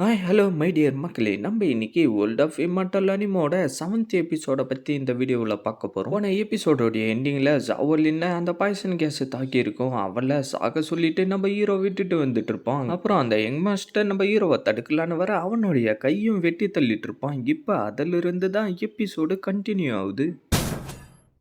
Hi hello my dear மக்களே. நம்ம இன்னைக்கு வேர்ல்ட் ஆஃப் இம்மார்டல் அனிமோட செவன்த் எபிசோட பற்றி இந்த வீடியோவில் பார்க்க போகிறோம் போன எபிசோடோடைய எண்டிங்கில் ஜாவலின்னு அந்த பாய்சன் கேஸை தாக்கியிருக்கோம் அவளை சாக சொல்லிட்டு நம்ம ஹீரோ விட்டுட்டு வந்துட்டு இருப்பான். அப்புறம் அந்த யங் மாஸ்டர் நம்ம ஹீரோவை தடுக்கலான்னு வர அவனுடைய கையும் வெட்டி தள்ளிட்டு இருப்பான். இப்போ அதிலிருந்து தான் எபிசோடு கண்டினியூ ஆகுது.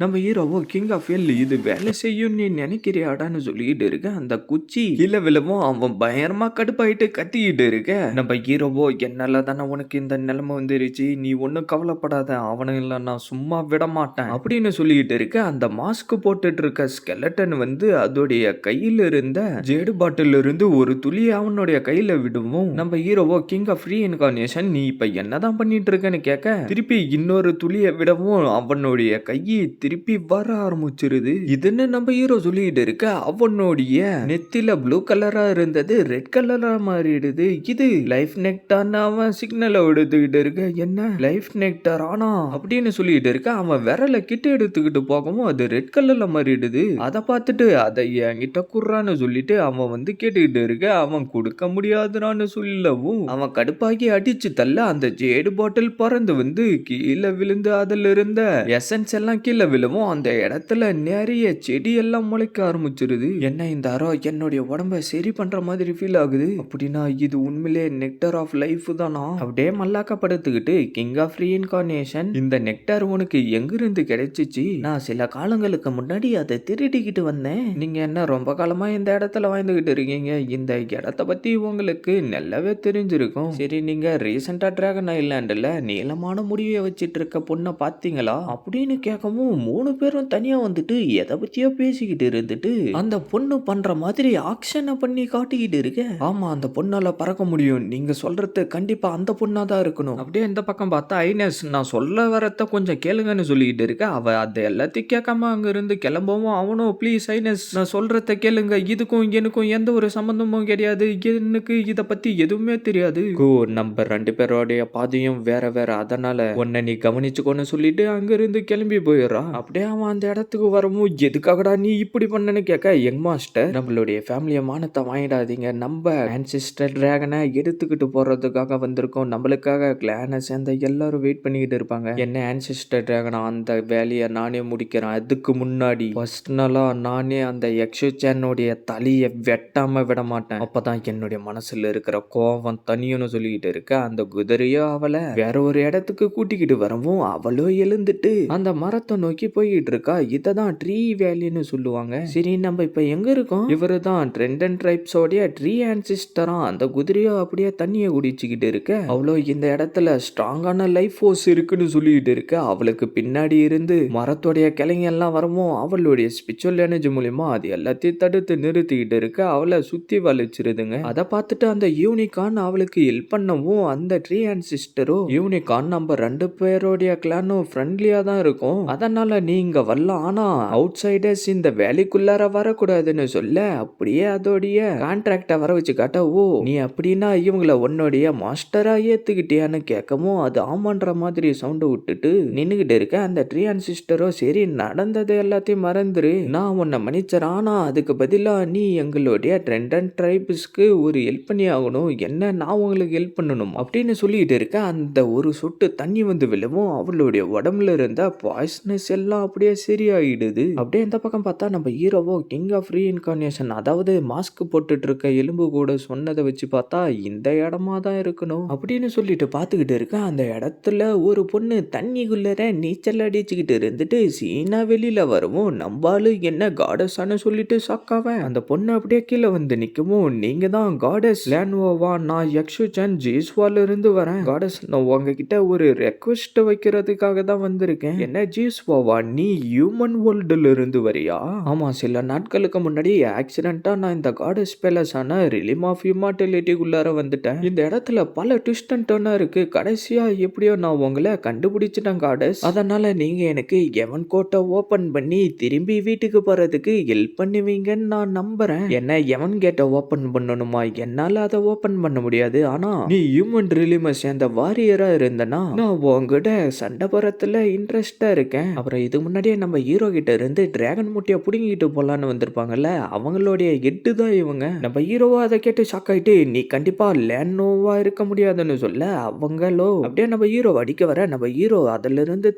நம்ம ஹீரோவோ கிங் ஆஃப் எல் இது வேலை செய்யும் நீ நினைக்கிறியாடான்னு சொல்லிட்டு இருக்க. அந்த குச்சி கீழே விழவும் அவன் பயங்கரமா கடுப்பாயிட்டு கத்திக்கிட்டு இருக்க. நம்ம ஹீரோவோ என்னால தானே உனக்கு இந்த நிலைமை வந்துருச்சு. நீ ஒன்றும் கவலைப்படாத. அவனுங்கள நான் சும்மா விட மாட்டேன் அப்படின்னு சொல்லிட்டு இருக்க. அந்த மாஸ்க் போட்டுட்டு இருக்க ஸ்கெலட்டன் வந்து அதோடைய கையில இருந்த ஜேடு பாட்டில் இருந்து ஒரு துளி அவனுடைய கையில விடுவோம். நம்ம ஹீரோவோ கிங் ஆஃப் ஃப்ரீ இன்கார்னேஷன் நீ இப்ப என்னதான் பண்ணிட்டு இருக்கன்னு கேட்க திருப்பி இன்னொரு துளியை விடவும் அவனுடைய கையை திருப்பி வர ஆரம்பிச்சிருது. இதுன்னு நம்ம ஹீரோ சொல்லிட்டு இருக்க அவனுடைய நெத்தில ப்ளூ கலரா இருந்தது ரெட் கலரா மாறிடுது. இது லைஃப் நெக்டான்னு அவன் சிக்னலை எடுத்துக்கிட்டு இருக்க. என்ன? லைஃப் நெக்டார் ஆனா அப்படின்னு சொல்லிட்டு இருக்க. அவன் விரல கிட்ட எடுத்துக்கிட்டு போகவும் அது ரெட் கலர்ல மாறிடுது. அதை பார்த்துட்டு அதை என்கிட்ட குர்றான்னு சொல்லிட்டு அவன் வந்து கேட்டுக்கிட்டு இருக்க. அவன் கொடுக்க முடியாதுறான்னு சொல்லவும் அவன் கடுப்பாகி அடிச்சு தள்ள அந்த ஜேடு பாட்டில் பறந்து வந்து கீழே விழுந்து அதுல இருந்த எசன்ஸ் எல்லாம் கீழே விழுவும். அந்த இடத்துல நிறைய செடியெல்லாம் முளைக்க ஆரம்பிச்சிருது. என்ன இந்த அறம் என்னுடைய உடம்ப சரி பண்ற மாதிரி ஃபீல் ஆகுது? அப்படின்னா இது உண்மையிலே நெக்டர் ஆஃப் லைஃப் தானா? அப்படியே மல்லாக்கப்படுத்துக்கிட்டு கிங் ஆஃப் ரீஇன்கார்னேஷன் இந்த நெக்டர் உனக்கு எங்கிருந்து கிடைச்சிச்சு? நான் சில காலங்களுக்கு முன்னாடி அதை திருடிக்கிட்டு வந்தேன். நீங்க என்ன ரொம்ப காலமா இந்த இடத்துல வாழ்ந்துகிட்டு இருக்கீங்க? இந்த இடத்த பத்தி உங்களுக்கு நல்லாவே தெரிஞ்சிருக்கும். சரி நீங்க ரீசெண்டா டிராகன் ஐலாண்டுல நீளமான முடிவை வச்சிட்டு இருக்க பொண்ணை பாத்தீங்களா அப்படின்னு கேட்கவும் மூணு பேரும் தனியாக வந்துட்டு எதை பற்றியோ பேசிக்கிட்டு இருந்துட்டு அந்த பொண்ணு பண்ணுற மாதிரி ஆக்ஷனை பண்ணி காட்டிக்கிட்டு இருக்க. ஆமாம் அந்த பொண்ணால் பறக்க முடியும். நீங்கள் சொல்கிறது கண்டிப்பாக அந்த பொண்ணாக தான் இருக்கணும். அப்படியே இந்த பக்கம் பார்த்தா ஐனஸ் நான் சொல்ல வரத்த கொஞ்சம் கேளுங்கன்னு சொல்லிக்கிட்டு இருக்க. அவள் அதை எல்லாத்தையும் கேட்காம அங்கேருந்து கிளம்பவும் அவனும் ப்ளீஸ் ஐனஸ் நான் சொல்கிறத கேளுங்க. இதுக்கும் எனக்கும் எந்த ஒரு சம்மந்தமும் கிடையாது. எனக்கு இதை பற்றி எதுவுமே தெரியாது. ஓ நம்ம ரெண்டு பேரோடைய பாதையும் வேற வேற. அதனால உன்னை நீ கவனிச்சுக்கோன்னு சொல்லிட்டு அங்கேருந்து கிளம்பி போயிடுறான் அப்படியே அவன் அந்த இடத்துக்கு வரவும் எதுக்காகடா நீ இப்படி பண்ணனு கேட்க யங் மாஸ்டர் நம்மளுடைய ஃபேமிலியை மானத்தை வாங்கிடாதீங்க. நம்ம ஆன்சிஸ்டர் டிராகனை எடுத்துக்கிட்டு போறதுக்காக வந்திருக்கோம். நம்மளுக்காக கிளானை சேர்ந்த எல்லாரும் வெயிட் பண்ணிக்கிட்டு இருப்பாங்க. என்ன ஆன்சிஸ்டர் டிராகனா அந்த வேலையை நானே முடிக்கிறேன். அதுக்கு முன்னாடி பர்சனலாக நானே அந்த எக்ஸோச்சனுடைய தலையை வெட்டாம விட மாட்டேன். அப்பதான் என்னுடைய மனசுல இருக்கிற கோவம் தனியும்னு சொல்லிக்கிட்டு இருக்க அந்த குதிரையோ அவளை வேற ஒரு இடத்துக்கு கூட்டிக்கிட்டு வரவும் அவளோ எழுந்துட்டு அந்த மரத்தை நோக்கி போய்கிட்டு இருக்கா இதை தான் ட்ரீ வேலின்னு சொல்லுவாங்க. சரி நம்ம இப்போ எங்க இருக்கோம்? இவரு தான் ட்ரெண்டன் ட்ரைப்ஸோடைய ட்ரீ ஆன்சிஸ்டரா அந்த குதிரையோ அப்படியே தண்ணியை குடிச்சுக்கிட்டு இருக்க. அவ்வளோ இந்த இடத்துல ஸ்ட்ராங்கான லைஃப் ஃபோர்ஸ் இருக்குன்னு சொல்லிட்டு இருக்க. அவளுக்கு பின்னாடி இருந்து மரத்தோடைய கிளைங்க எல்லாம் வரவும் அவளுடைய ஸ்பிரிச்சுவல் எனர்ஜி மூலியமா அது எல்லாத்தையும் தடுத்து நிறுத்திக்கிட்டு இருக்க. அவளை சுத்தி வலிச்சிருதுங்க. அதை பார்த்துட்டு அந்த யூனிகான் அவளுக்கு ஹெல்ப் பண்ணவும் அந்த ட்ரீ அண்ட் சிஸ்டரும் யூனிகான் நம்ம ரெண்டு பேரோடைய கிளானும் ஃப்ரெண்ட்லியா தான் இருக்கும். அதனால நீங்கள் வரலாம். ஆனா அவுட் சைடர்ஸ் இந்த வேலைக்குள்ளார வரக்கூடாதுன்னு சொல்ல அப்படியே அதோடைய கான்ட்ராக்டை வர வச்சு காட்ட ஓ நீ அப்படின்னா இவங்கள உன்னுடைய மாஸ்டராக ஏற்றுக்கிட்டியான்னு கேட்கவும் அது ஆமான்ற மாதிரி சவுண்டு விட்டுட்டு நின்றுக்கிட்டு இருக்க அந்த ட்ரீ அண்ட் சிஸ்டரோ சரி நடந்தது எல்லாத்தையும் மறந்துரு. நான் உன்னை மன்னிச்சேன் ஆனால் அதுக்கு பதிலாக நீ எங்களுடைய ட்ரெண்ட் அண்ட் ட்ரைப்ஸ்க்கு ஒரு ஹெல்ப் பண்ணி ஆகணும். என்ன நான் உங்களுக்கு ஹெல்ப் பண்ணணும்? அப்படின்னு சொல்லிட்டு இருக்க அந்த ஒரு சொட்டு தண்ணி வந்து விழவும். அவளுடைய உடம்புல இருந்த பாய்ஸ்னஸ் எல்லாம் அப்படியே சரியாயிடுது. அப்படியே இந்த பக்கம் பார்த்தா நம்ம ஹீரோவோ கிங் ஆஃப் ரீ இன்கார்னேஷன் அதாவது மாஸ்க் போட்டுட்டு இருக்க எலும்பு கூட சொன்னதை வச்சு பார்த்தா இந்த இடமா தான் இருக்கணும். அப்படின்னு சொல்லிட்டு பார்த்துக்கிட்டு இருக்க அந்த இடத்துல ஒரு பொண்ணு தண்ணிக்குள்ளர நீச்சல் அடிச்சுக்கிட்டு இருந்துட்டு சீனா வெளியில வரவும் நம்பாலு என்ன காடஸான்னு சொல்லிட்டு சாக்காவன் அந்த பொண்ணு அப்படியே கீழே வந்து நிற்கவும் நீங்க தான் காடஸ் லேன்வோவா நான் யக்ஷுச்சன் ஜீஸ்வால இருந்து வரேன். காடஸ் நான் உங்ககிட்ட ஒரு ரெக்வஸ்ட் வைக்கிறதுக்காக தான் வந்திருக்கேன். என்ன ஜீஸ்வாவா நீ ஹியூமன் வேர்ல்டுல இருந்து வரியா? ஆமாம் சில நாட்களுக்கு முன்னாடி ஆக்சிடெண்ட்டாக நான் இந்த காடஸ் பேலஸ் ஆனால் ரிலிம் ஆஃப் ஹியூமாட்டிலிட்டிக்குள்ளார வந்துட்டேன். இந்த இடத்துல பல ட்விஸ்ட் அண்ட் டர்னாக இருக்குது கடைசியாக எப்படியோ நான் உங்களை கண்டுபிடிச்சிட்டேன் காடஸ் அதனால் நீங்கள் எனக்கு எவன் கோட்டை ஓப்பன் பண்ணி திரும்பி வீட்டுக்கு போகிறதுக்கு ஹெல்ப் பண்ணுவீங்கன்னு நான் நம்புகிறேன் என்ன எவன் கேட்டை ஓப்பன் பண்ணணுமா? என்னால் அதை ஓப்பன் பண்ண முடியாது. ஆனால் நீ ஹியூமன் ரிலிமை சேர்ந்த வாரியராக இருந்தனா நான் உங்ககிட்ட சண்டை போகிறதுல இன்ட்ரெஸ்டாக இருக்கேன். அப்புறம் இது முன்னாடியே நம்ம ஹீரோ கிட்ட இருந்து டிராகன் முட்டையை பிடுங்கிட்டு போகலான்னு வந்திருப்பாங்கல்ல அவங்களுடைய எட்டு தான் இவங்க. நம்ம ஹீரோவா அதை கேட்டு ஷாக் ஆயிட்டு நீ கண்டிப்பா லேனோவா இருக்க முடியாதுன்னு சொல்ல அவங்களோ? அப்படியே நம்ம ஹீரோ அடிக்க வர நம்ம ஹீரோ அதுல இருந்து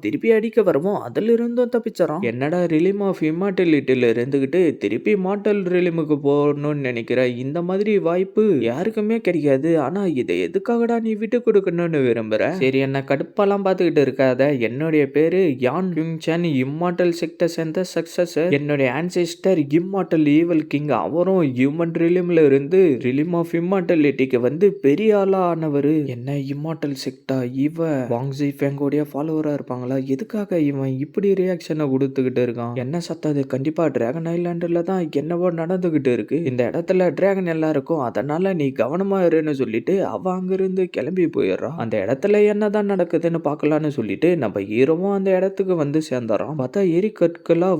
திருப்பி அடிக்க வரவும் அதுல இருந்தும் என்னடா ரிலிம் ஆஃப் இம்மார்டலிட்டில இருந்துகிட்டு திருப்பி மாட்டல் ரிலிமுக்கு போகணும்னு நினைக்கிற இந்த மாதிரி வாய்ப்பு யாருக்குமே கிடைக்காது. ஆனா இதை எதுக்காகடா நீ விட்டு கொடுக்கணும்னு விரும்புற? சரி என்ன கடுப்பெல்லாம் பார்த்துக்கிட்டு இருக்காத. என்னுடைய பேரு Yan Yung Sun immortal sector சேர்ந்த சக்சஸ் என்னுடைய ஆன்செஸ்டர் இம்மார்டல் ஈவல் கிங் அவரும் ஹியூமன் ரிலிம்ல இருந்து ரிலிம் ஆஃப் இம்மார்டலிட்டிக்கு வந்து பெரிய ஆளா ஆனவர் என்ன இம்மார்டல் செக்டா இவ? வாங்ஸி ஃபேங்கோடைய ஃபாலோவரா இருப்பாங்களா? எதுக்காக இவன் இப்படி ரியாக்ஷனை கொடுத்துக்கிட்டு இருக்கான்? என்ன சத்தம் அது கண்டிப்பா டிராகன் ஐலாண்டுல தான் என்னவோ நடந்துகிட்டு இருக்கு. இந்த இடத்துல டிராகன் எல்லாம் இருக்கும் அதனால நீ கவனமா இருன்னு சொல்லிட்டு அவ அங்கிருந்து கிளம்பி போயிடுறான் அந்த இடத்துல என்னதான் நடக்குதுன்னு பார்க்கலான்னு சொல்லிட்டு நம்ம ஹீரோவும் அந்த இடத்துக்கு வந்து சேர்ந்துறான். பார்த்தா எரி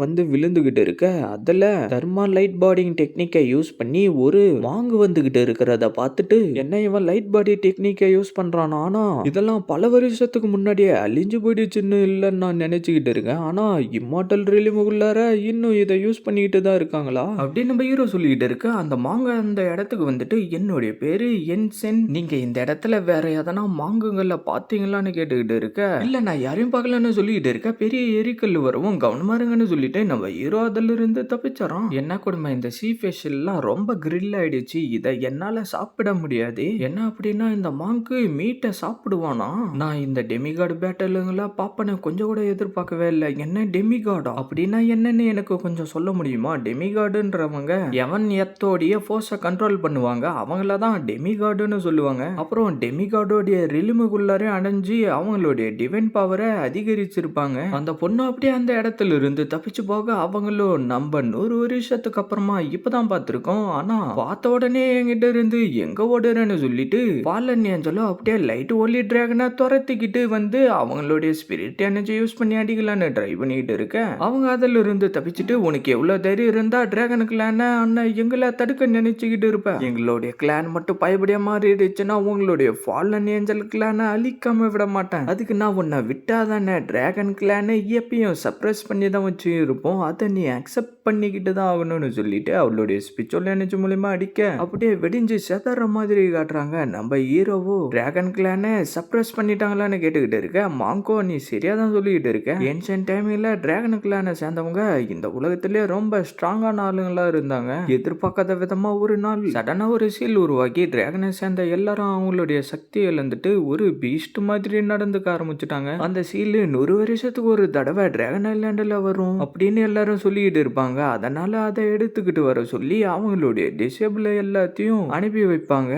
வந்து விழுந்துகிட்டு இருக்க. அதுல தர்மா லைட் பாடிங் டெக்னிக்கை யூஸ் பண்ணி ஒரு வாங்கு வந்துகிட்டு இருக்கிறத பார்த்துட்டு என்ன இவன் லைட் பாடி டெக்னிக்கை யூஸ் பண்றான்? ஆனா இதெல்லாம் பல வருஷத்துக்கு முன்னாடியே அழிஞ்சு போயிடுச்சுன்னு இல்லைன்னு நான் நினைச்சுக்கிட்டு இருக்கேன். ஆனா இம்மார்டல் ரிலிமுகுள்ளார இன்னும் இதை யூஸ் பண்ணிக்கிட்டு தான் இருக்காங்களா? அப்படின்னு நம்ம ஹீரோ சொல்லிக்கிட்டு இருக்க அந்த மாங்க அந்த இடத்துக்கு வந்துட்டு என்னுடைய பேரு என்சென் நீங்க இந்த இடத்துல வேற எதனா மாங்குங்களை பார்த்தீங்களான்னு கேட்டுக்கிட்டு இருக்க. இல்ல நான் யாரையும் பார்க்கலன்னு சொல்லிக்கிட்டு இருக்க? பெரிய எரிக்கல் வரவும் கவனமா இருங்கன்னு சொல்லிட்டு நம்ம ஹீரோ அதிலிருந்து இருந்து என்ன கொடுமை? இந்த சீ ஃபிஷ் எல்லாம் ரொம்ப கிரில் ஆயிடுச்சு. இதை என்னால சாப்பிட முடியாது. என்ன அப்படின்னா இந்த மாங்கு மீட்டை சாப்பிடுவானா? நான் இந்த டெமிகார்டு பேட்டலுங்களா பாப்பனை கொஞ்சம் கூட எதிர்பார்க்கவே இல்லை. என்ன டெமிகார்டா அப்படின்னா என்னன்னு எனக்கு கொஞ்சம் சொல்ல முடியுமா? டெமிகார்டுன்றவங்க எவன் எத்தோடைய ஃபோர்ஸை கண்ட்ரோல் பண்ணுவாங்க? அவங்கள தான் டெமிகார்டுன்னு சொல்லுவாங்க. அப்புறம் டெமிகார்டோடைய ரிலிமுக்குள்ளாரே அடைஞ்சு அவங்களுடைய டிவைன் பவரை அதிகரிச்சிருப்பாங்க. அந்த பொண்ணு அப்படியே அந்த இடத்துல இருந்து தப்பிச்சு போக அவங்களும் நம்ம நூறு வருஷத்துக்கு அப்புறமா இப்பதான் பார்த்துருக்கோம். ஆனா பார்த்த உடனே என்கிட்ட இருந்து எங்க ஓடுறேன்னு சொல்லிட்டு பாலன் ஏஞ்சலோ அப்படியே லைட் ஒலி டிராகனை துரத்திக்கிட்டு வந்து அவங்களுடைய ஸ்பிரிட் எனர்ஜி யூஸ் பண்ணி அடிக்கலான்னு ட்ரை பண்ணிட்டு இருக்க அவங்க அதுல இருந்து தப்பிச்சுட்டு உனக்கு எவ்வளவு தைரியம் இருந்தா டிராகன் அண்ணா அண்ணன் எங்களை தடுக்க நினைச்சுக்கிட்டு இருப்ப எங்களுடைய கிளான் மட்டும் பயப்படியா மாறிடுச்சுன்னா உங்களுடைய ஃபாலன் ஏஞ்சல் கிளானை அழிக்காம விட மாட்டேன். அதுக்கு நான் உன்னை விட்டாதானே டிராகன் கிளானை எப்பயும் சப்ரஸ் பண்ணி தான் வச்சு இருப்போம் அதை நீ அக்செப்ட் பண்ணிக்கிட்டு தான் ஆகணும்னு சொல்லிட்டு அவளுடைய ஸ்பிரிச்சுவல் எனர்ஜி மூலயமா அடிக்க. அப்படியே வெடிஞ்சு செதற மாதிரி காட்டுறாங்க. நம்ம ஹீரோவோ டிராகன் கிளானை சப்ரஸ் பண்ணிட்டாங்களான்னு கேட்டுக்கிட்டு இருக்க. மாங்கோ நீ சரியா தான் சொல்லிக்கிட்டு இருக்க. ஏன்ஷியன் டைமில் டிராகன் கிளானை சேர்ந்தவங்க இந்த உலகத்திலே ரொம்ப ஸ்ட்ராங்கான ஆளுங்களா இருந்தாங்க. எதிர்பார்க்காத விதமா ஒரு நாள் சடனா ஒரு சீல் உருவாக்கி டிராகனை சேர்ந்த எல்லாரும் அவங்களுடைய சக்தி இழந்துட்டு ஒரு பீஸ்ட் மாதிரி நடந்துக்க ஆரம்பிச்சுட்டாங்க. அந்த சீல் நூறு வருஷத்துக்கு ஒரு தடவை ட்ராகன் ஐலாண்டில் வரும் அப்படின்னு எல்லாரும் சொல்லிக்கிட்டு இருப்பாங்க. அதனால் அதை எடுத்துக்கிட்டு வர சொல்லி அவங்களுடைய டிசேபிள் எல்லாத்தையும் அனுப்பி வைப்பாங்க.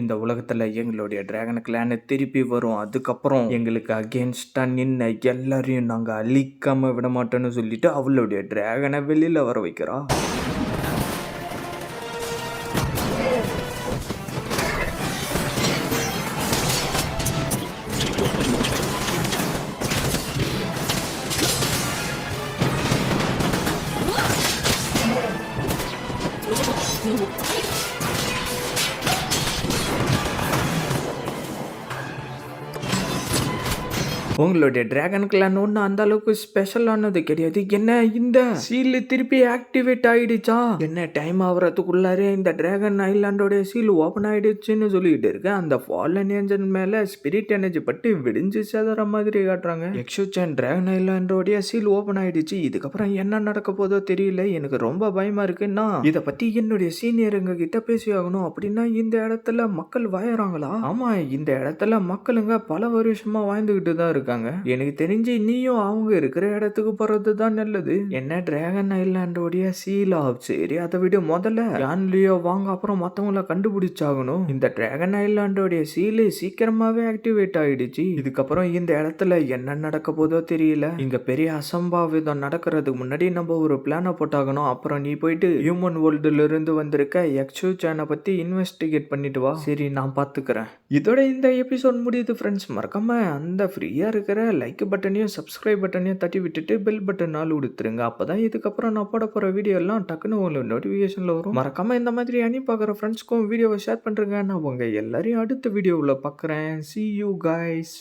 இந்த உலகத்துல எங்களுடைய டிராகன் கிளான் திருப்பி வரும். அதுக்கப்புறம் எங்களுக்கு அகேன்ஸ்டா நின்ன எல்லாரையும் நாங்க அழிக்காம விட மாட்டோம்னு சொல்லிட்டு அவளுடைய டிராகனை வெளியில வர வைக்கிறோம் you. உங்களுடைய டிராகன் கிளான் ஒன்றும் அந்த அளவுக்கு ஸ்பெஷலானது கிடையாது. என்ன இந்த சீல் திருப்பி ஆக்டிவேட் ஆயிடுச்சா? என்ன டைம் ஆகுறதுக்குள்ளாரே இந்த டிராகன் ஐலாண்டோடைய சீல் ஓப்பன் ஆயிடுச்சுன்னு சொல்லிட்டு இருக்கேன் அந்த ஃபாலன் ஏஞ்சன் மேல ஸ்பிரிட் எனர்ஜி பட்டு விடிஞ்சு சேதற மாதிரி காட்டுறாங்க. எக்ஸோச்சன் டிராகன் ஐலாண்டோடைய சீல் ஓப்பன் ஆயிடுச்சு. இதுக்கப்புறம் என்ன நடக்க போதோ தெரியல. எனக்கு ரொம்ப பயமா இருக்குன்னா இதை பத்தி என்னுடைய சீனியருங்க கிட்ட பேசி ஆகணும். அப்படின்னா இந்த இடத்துல மக்கள் வாயறாங்களா? ஆமா இந்த இடத்துல மக்களுங்க பல வருஷமா வாழ்ந்துகிட்டு தான் இருக்காங்க. எனக்கு தெரிஞ்சு நீயும் அவங்க இருக்கிற இடத்துக்கு போறது தான் நல்லது. என்ன டிராகன் ஐலாண்டோடைய சீல் ஆஃப் சரி அதை விட. முதல்ல யான்லியோ வாங்க அப்புறம் மற்றவங்கள கண்டுபிடிச்சாகணும். இந்த டிராகன் ஐலாண்டோடைய சீலு சீக்கிரமாவே ஆக்டிவேட் ஆயிடுச்சு. இதுக்கப்புறம் இந்த இடத்துல என்ன நடக்க போதோ தெரியல. இங்க பெரிய அசம்பாவிதம் நடக்கிறதுக்கு முன்னாடி நம்ம ஒரு பிளானை போட்டாகணும். அப்புறம் நீ போயிட்டு ஹியூமன் வேர்ல்டுல இருந்து வந்திருக்க எக்ஸூ சேனை பத்தி இன்வெஸ்டிகேட் பண்ணிட்டு வா. சரி நான் பாத்துக்கிறேன். இதோட இந்த எபிசோட் முடியுது ஃப்ரெண்ட்ஸ் மறக்காம அந்த ஃப்ரீயா இருக்கிற லைக் பட்டனையும் சப்ஸ்கிரைப் பட்டனையும் தட்டி விட்டுட்டு பெல் பட்டன் நாள் உடுத்துருங்க. அப்போ தான் இதுக்கப்புறம் நான் போட போகிற வீடியோ எல்லாம் டக்குன்னு உங்களுக்கு நோட்டிஃபிகேஷனில் வரும். மறக்காமல் இந்த மாதிரி அணி பார்க்குற ஃப்ரெண்ட்ஸ்க்கும் வீடியோவை ஷேர் பண்ணுறேங்க நான் உங்கள் எல்லாரையும் அடுத்த வீடியோவில் பார்க்குறேன் சி யூ காய்ஸ்